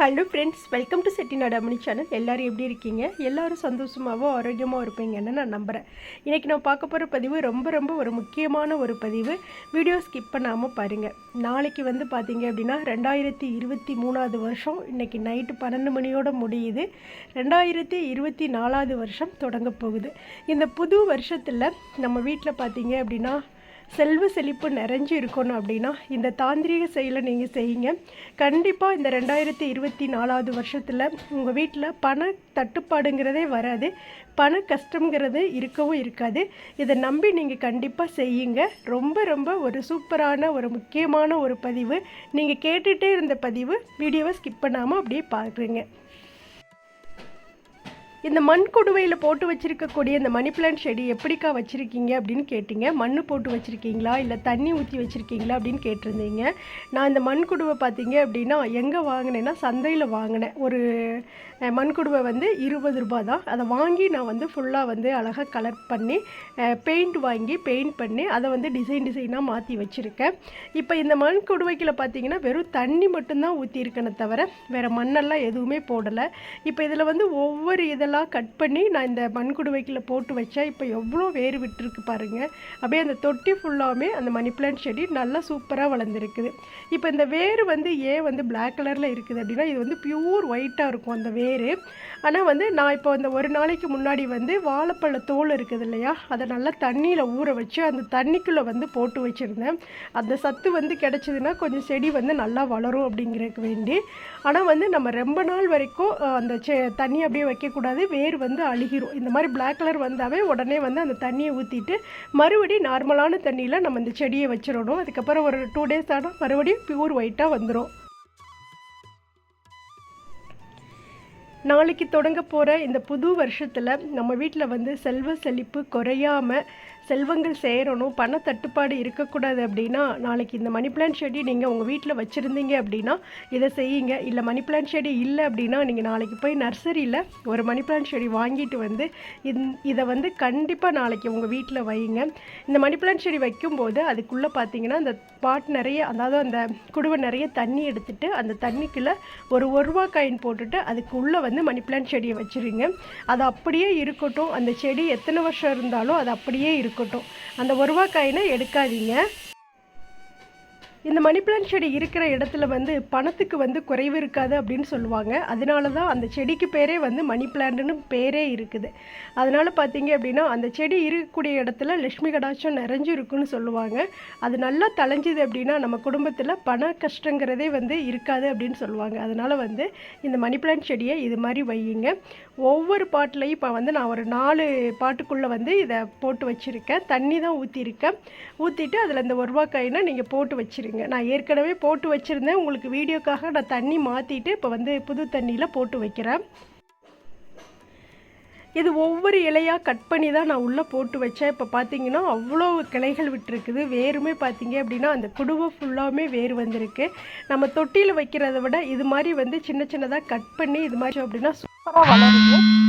Hello friends welcome to Chettinad Ammani channel எல்லோரும் எப்படி இருக்கீங்க? எல்லோரும் சந்தோஷமாகவும் ஆரோக்கியமாக இருப்பீங்கன்னு நான் நம்புகிறேன் இன்றைக்கி நான் பார்க்க போகிற பதிவு ரொம்ப ரொம்ப ஒரு முக்கியமான ஒரு பதிவு. வீடியோ ஸ்கிப் பண்ணாமல் பாருங்கள் நாளைக்கு வந்து பார்த்தீங்க அப்படின்னா ரெண்டாயிரத்தி இருபத்தி மூணாவது வருஷம். இன்றைக்கி நைட்டு பன்னெண்டு மணியோட முடியுது. ரெண்டாயிரத்தி இருபத்தி நாலாவது வருஷம் தொடங்க போகுது. இந்த புது வருஷத்தில் நம்ம வீட்டில் பார்த்தீங்க அப்படின்னா செல்வ செழிப்பு நிறைஞ்சு இருக்கணும் அப்படின்னா இந்த தாந்திரிக செயலை நீங்கள் செய்யுங்க. கண்டிப்பாக இந்த ரெண்டாயிரத்தி இருபத்தி நாலாவது வருஷத்தில் உங்கள் வீட்டில் பண தட்டுப்பாடுங்கிறதே வராது. பண கஷ்டங்கிறது இருக்கவும் இருக்காது. இதை நம்பி நீங்கள் கண்டிப்பாக செய்யுங்க. ரொம்ப ரொம்ப ஒரு சூப்பரான ஒரு முக்கியமான ஒரு பதிவு. நீங்கள் கேட்டுகிட்டே இருந்த பதிவு வீடியோவை ஸ்கிப் பண்ணாமல் அப்படியே பார்க்குறீங்க இந்த மண் குடுவையில் போட்டு வச்சுருக்கக்கூடிய இந்த மணி பிளான்ட் செடி எப்படிக்கா வச்சுருக்கீங்க அப்படின்னு கேட்டிங்க. மண் போட்டு வச்சுருக்கீங்களா? இல்லை தண்ணி ஊற்றி வச்சுருக்கீங்களா அப்படின்னு கேட்டிருந்தீங்க. நான் இந்த மண் குடுவை பார்த்தீங்க அப்படின்னா எங்கே வாங்கினேன்னா சந்தையில் வாங்கினேன். ஒரு மண் குடுவை வந்து இருபது ரூபா தான். அதை வாங்கி நான் வந்து ஃபுல்லாக வந்து அழகாக கலர் பண்ணி பெயிண்ட் வாங்கி பெயிண்ட் பண்ணி அதை வந்து டிசைன் டிசைனாக மாற்றி வச்சுருக்கேன். இப்போ இந்த மண் குடுவைக்கில் பார்த்தீங்கன்னா வெறும் தண்ணி மட்டும்தான் ஊற்றியிருக்கேனே தவிர வேறு மண்ணெல்லாம் எதுவுமே போடலை. இப்போ இதில் வந்து ஒவ்வொரு இதெல்லாம் கட் பண்ணி நான் இந்த மண் குடுவைக்குள்ளே போட்டு வச்சேன். இப்போ எவ்வளோ வேர் விட்டுருக்கு பாருங்கள் அப்படியே அந்த தொட்டி ஃபுல்லாமே அந்த மணி பிளான்ட் செடி நல்லா சூப்பராக வளர்ந்துருக்குது. இப்போ இந்த வேர் வந்து ஏன் வந்து பிளாக் கலரில் இருக்குது அப்படின்னா இது வந்து பியூர் ஒயிட்டாக இருக்கும் அந்த வேர். ஆனால் வந்து நான் இப்போ அந்த ஒரு நாளைக்கு முன்னாடி வந்து வாழைப்பழ தோல் இருக்குது இல்லையா அதை நல்லா தண்ணியில் ஊற வச்சு அந்த தண்ணிக்குள்ளே வந்து போட்டு வச்சுருந்தேன். அந்த சத்து வந்து கிடச்சிதுன்னா கொஞ்சம் செடி வந்து நல்லா வளரும் அப்படிங்கிறதுக்கு வேண்டி. ஆனால் வந்து நம்ம ரொம்ப நாள் வரைக்கும் அந்த செ தண்ணி அப்படியே வைக்கக்கூடாது. வேர் வந்து அழுகிரும். இந்த மாதிரி பிளாக் கலர் வந்தாவே உடனே வந்து அந்த தண்ணியை ஊற்றிட்டு மறுபடியும் நார்மலான தண்ணியில் நம்ம இந்த செடியை வச்சிடணும். அதுக்கப்புறம் ஒரு டூ டேஸ் ஆனால் மறுபடியும் பியூர் ஒயிட்டாக வந்துடும் நாளைக்கு தொடங்க போகிற இந்த புது வருஷத்தில் நம்ம வீட்டில் வந்து செல்வ செழிப்பு குறையாம செல்வங்கள் சேரணும் பண தட்டுப்பாடு இருக்கக்கூடாது அப்படின்னா நாளைக்கு இந்த மணி பிளான்ட் செடி நீங்கள் உங்கள் வீட்டில் வச்சுருந்தீங்க அப்படின்னா இதை செய்யுங்க. இல்லை மணி பிளான்ட் செடி இல்லை அப்படின்னா நீங்கள் நாளைக்கு போய் நர்சரியில் ஒரு மணி பிளான்ட் செடி வாங்கிட்டு வந்து இந் இதை வந்து கண்டிப்பாக நாளைக்கு உங்கள் வீட்டில் வைங்க இந்த மணி பிளான்ட் செடி வைக்கும்போது அதுக்குள்ளே பார்த்தீங்கன்னா அந்த பாட் நிறைய அதாவது அந்த குடுவை நிறைய தண்ணி எடுத்துகிட்டு அந்த தண்ணிக்குள்ளே ஒரு ஒரு ரூபா காயின் போட்டுட்டு அதுக்குள்ளே வந்து மணி பிளான்ட் செடியை வச்சுருங்க. அது அப்படியே இருக்கட்டும். அந்த செடி எத்தனை வருஷம் இருந்தாலும் அது அப்படியே இருக்கட்டும். அந்த ஒரு ரூபா காயினை எடுக்காதீங்க. இந்த மணி பிளான்ட் செடி இருக்கிற இடத்துல வந்து பணத்துக்கு வந்து குறைவு இருக்காது அப்படின்னு சொல்லுவாங்க. அதனால தான் அந்த செடிக்கு பேரே வந்து மணி பிளான்ட்னு பேரே இருக்குது. அதனால் பார்த்தீங்க அப்படின்னா அந்த செடி இருக்கக்கூடிய இடத்துல லட்சுமி கடாட்சம் நிறைஞ்சு இருக்குன்னு சொல்லுவாங்க. அது நல்லா தலைஞ்சுது அப்படின்னா நம்ம குடும்பத்தில் பண கஷ்டங்கிறதே வந்து இருக்காது அப்படின்னு சொல்லுவாங்க. அதனால் வந்து இந்த மணி பிளான்ட் செடியை இது மாதிரி வையுங்க. ஒவ்வொரு பாட்டிலையும் இப்போ வந்து நான் ஒரு நாலு பாட்டுக்குள்ளே வந்து இதை போட்டு வச்சுருக்கேன். தண்ணி தான் ஊற்றிருக்கேன் ஊற்றிட்டு அதில் இந்த ஒரு ரூபா காயினை நீங்கள் போட்டு வச்சிருங்க. நான் ஏற்கனவே போட்டு வச்சுருந்தேன். உங்களுக்கு வீடியோக்காக நான் தண்ணி மாற்றிட்டு இப்போ வந்து புது தண்ணியில் போட்டு வைக்கிறேன். இது ஒவ்வொரு இலையாக கட் பண்ணி தான் நான் உள்ளே போட்டு வச்சேன். இப்போ பார்த்தீங்கன்னா அவ்வளோ கிளைகள் விட்டுருக்குது. வேருமே பார்த்தீங்க அப்படின்னா அந்த குடுவை ஃபுல்லாமே வேர் வந்திருக்கு. நம்ம தொட்டியில் வைக்கிறத விட இது மாதிரி வந்து சின்ன சின்னதாக கட் பண்ணி இது மாதிரி அப்படின்னா சூப்பராக வளரும்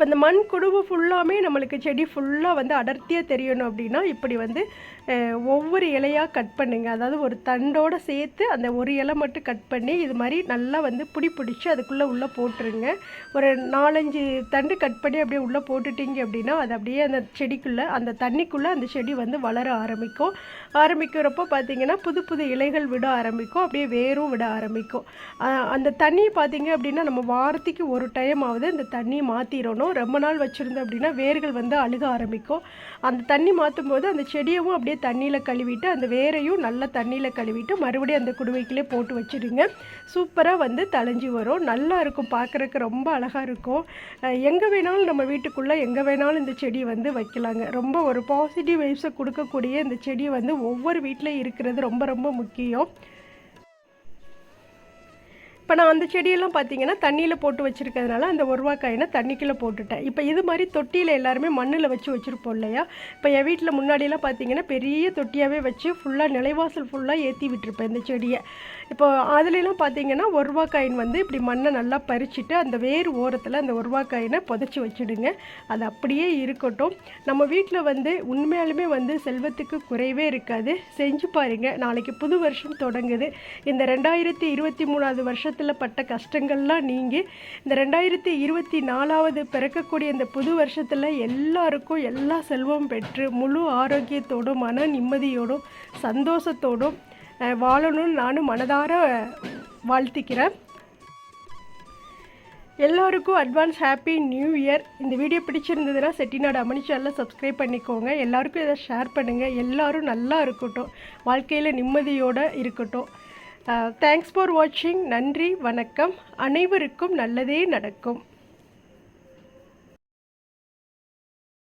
இப்போ இந்த மண் குடுவு ஃபுல்லாமே நம்மளுக்கு செடி ஃபுல்லாக வந்து அடர்த்தியாக தெரியணும் அப்படின்னா இப்படி வந்து ஒவ்வொரு இலையாக கட் பண்ணுங்க. அதாவது ஒரு தண்டோடு சேர்த்து அந்த ஒரு இலை மட்டும் கட் பண்ணி இது மாதிரி நல்லா வந்து புடி பிடிச்சி அதுக்குள்ளே உள்ளே போட்டுருங்க. ஒரு நாலஞ்சு தண்டு கட் பண்ணி அப்படியே உள்ளே போட்டுட்டிங்க அப்படின்னா அது அப்படியே அந்த செடிக்குள்ளே அந்த தண்ணிக்குள்ளே அந்த செடி வந்து வளர ஆரம்பிக்கும். ஆரம்பிக்கிறப்போ பார்த்தீங்கன்னா புது புது இலைகள் விட ஆரம்பிக்கும். அப்படியே வேரும் விட ஆரம்பிக்கும். அந்த தண்ணியை பார்த்தீங்க அப்படின்னா நம்ம வாரத்துக்கு ஒரு டைம் ஆகுது அந்த தண்ணியை மாற்றிடணும் ரொம்ப நாள் வச்சுருந்தோம் அப்படின்னா வேர்கள் வந்து அழுக ஆரம்பிக்கும். அந்த தண்ணி மாற்றும் போது அந்த செடியவும் அப்படியே தண்ணியில் கழுவிட்டு அந்த வேரையும் நல்லா தண்ணியில் கழுவிட்டு மறுபடியும் அந்த குடுவைக்கிலே போட்டு வச்சிடுங்க சூப்பராக வந்து தளைஞ்சி வரும். நல்லா இருக்கும் பார்க்குறக்கு ரொம்ப அழகாக இருக்கும். எங்கே வேணாலும் நம்ம வீட்டுக்குள்ளே எங்கே வேணாலும் இந்த செடி வந்து வைக்கலாங்க. ரொம்ப ஒரு பாசிட்டிவ் வைப்ஸை கொடுக்கக்கூடிய இந்த செடி வந்து ஒவ்வொரு வீட்டிலையும் இருக்கிறது ரொம்ப ரொம்ப முக்கியம். இப்போ நான் அந்த செடியெல்லாம் பார்த்தீங்கன்னா தண்ணியில் போட்டு வச்சுருக்கிறதுனால அந்த ஒருவாக்காயினை தண்ணிக்குள்ளே போட்டுட்டேன். இப்போ இது மாதிரி தொட்டியில் எல்லாருமே மண்ணில் வச்சு வச்சுருப்போம் இல்லையா? இப்போ என் வீட்டில் முன்னாடியெல்லாம் பார்த்தீங்கன்னா பெரிய தொட்டியாகவே வச்சு ஃபுல்லாக நிலைவாசல் ஃபுல்லாக ஏற்றி விட்டுருப்பேன் இந்த செடியை. இப்போ அதுலலாம் பார்த்தீங்கன்னா ஒருவாக்காயின் வந்து இப்படி மண்ணை நல்லா பறிச்சுட்டு அந்த வேர் ஓரத்தில் அந்த ஒருவாக்காயினை புதைச்சி வச்சுடுங்க. அது அப்படியே இருக்கட்டும். நம்ம வீட்டில் வந்து உண்மையாலுமே வந்து செல்வத்துக்கு குறைவே இருக்காது. செஞ்சு பாருங்கள் நாளைக்கு புது வருஷம் தொடங்குது. இந்த ரெண்டாயிரத்தி இருபத்தி மூணாவது வருஷத்தில் பட்ட கஷ்டங்கள்லாம் நீங்கி இந்த ரெண்டாயிரத்தி இருபத்தி நாலாவது பிறக்கக்கூடிய இந்த புது வருஷத்தில் எல்லாருக்கும் எல்லா செல்வம் பெற்று முழு ஆரோக்கியத்தோடும் மன நிம்மதியோடும் சந்தோஷத்தோடும் வாழணும்னு நானும் மனதார வாழ்த்திக்கிறேன். எல்லாருக்கும் அட்வான்ஸ் ஹாப்பி நியூ இயர் இந்த வீடியோ பிடிச்சிருந்ததுன்னா செட்டிநாடு அமனி சேனலில் சப்ஸ்கிரைப் பண்ணிக்கோங்க. எல்லாருக்கும் இதை ஷேர் பண்ணுங்கள் எல்லோரும் நல்லா இருக்கட்டும். வாழ்க்கையில் நிம்மதியோடு இருக்கட்டும். தேங்க்ஸ் ஃபார் வாட்சிங் நன்றி வணக்கம். அனைவருக்கும் நல்லதே நடக்கும்.